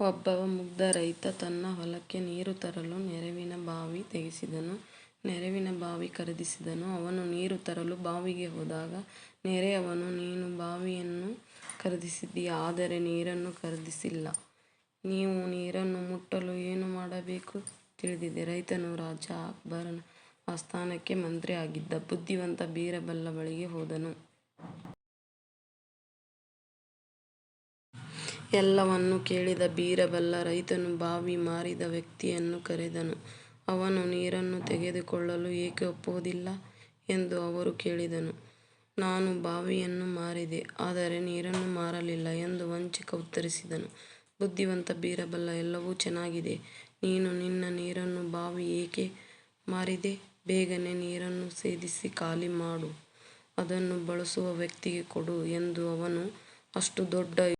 ಒಬ್ಬ ಮುಗ್ಧ ರೈತ ತನ್ನ ಹೊಲಕ್ಕೆ ನೀರು ತರಲು ನೆರವಿನ ಬಾವಿ ತೆಗೆಸಿದನು. ನೆರವಿನ ಬಾವಿ ಖರೀದಿಸಿದನು. ಅವನು ನೀರು ತರಲು ಬಾವಿಗೆ ಹೋದಾಗ ನೆರೆಯವನು, ನೀನು ಬಾವಿಯನ್ನು ಖರೀದಿಸಿದ್ದೀಯ, ಆದರೆ ನೀರನ್ನು ಖರೀದಿಸಿಲ್ಲ. ನೀವು ನೀರನ್ನು ಮುಟ್ಟಲು ಏನು ಮಾಡಬೇಕು ತಿಳಿದಿದೆ. ರೈತನು ರಾಜ ಅಕ್ಬರನ ಆಸ್ಥಾನಕ್ಕೆ ಮಂತ್ರಿಯಾಗಿದ್ದ ಬುದ್ಧಿವಂತ ಬೀರಬಲ್ಲ ಬಳಿಗೆ ಹೋದನು. ಎಲ್ಲವನ್ನೂ ಕೇಳಿದ ಬೀರಬಲ್ಲ ರೈತನು ಬಾವಿ ಮಾರಿದ ವ್ಯಕ್ತಿಯನ್ನು ಕರೆದನು. ಅವನು, ನೀರನ್ನು ತೆಗೆದುಕೊಳ್ಳಲು ಏಕೆ ಒಪ್ಪುವುದಿಲ್ಲ ಎಂದು ಅವರು ಕೇಳಿದನು. ನಾನು ಬಾವಿಯನ್ನು ಮಾರಿದೆ, ಆದರೆ ನೀರನ್ನು ಮಾರಲಿಲ್ಲ ಎಂದು ವಂಚಕ ಉತ್ತರಿಸಿದನು. ಬುದ್ಧಿವಂತ ಬೀರಬಲ್ಲ, ಎಲ್ಲವೂ ಚೆನ್ನಾಗಿದೆ. ನೀನು ನಿನ್ನ ನೀರನ್ನು ಬಾವಿ ಏಕೆ ಮಾರಿದೆ. ಬೇಗನೆ ನೀರನ್ನು ಸೇದಿಸಿ ಖಾಲಿ ಮಾಡು, ಅದನ್ನು ಬಳಸುವ ವ್ಯಕ್ತಿಗೆ ಕೊಡು ಎಂದು ಅವನು. ಅಷ್ಟು ದೊಡ್ಡ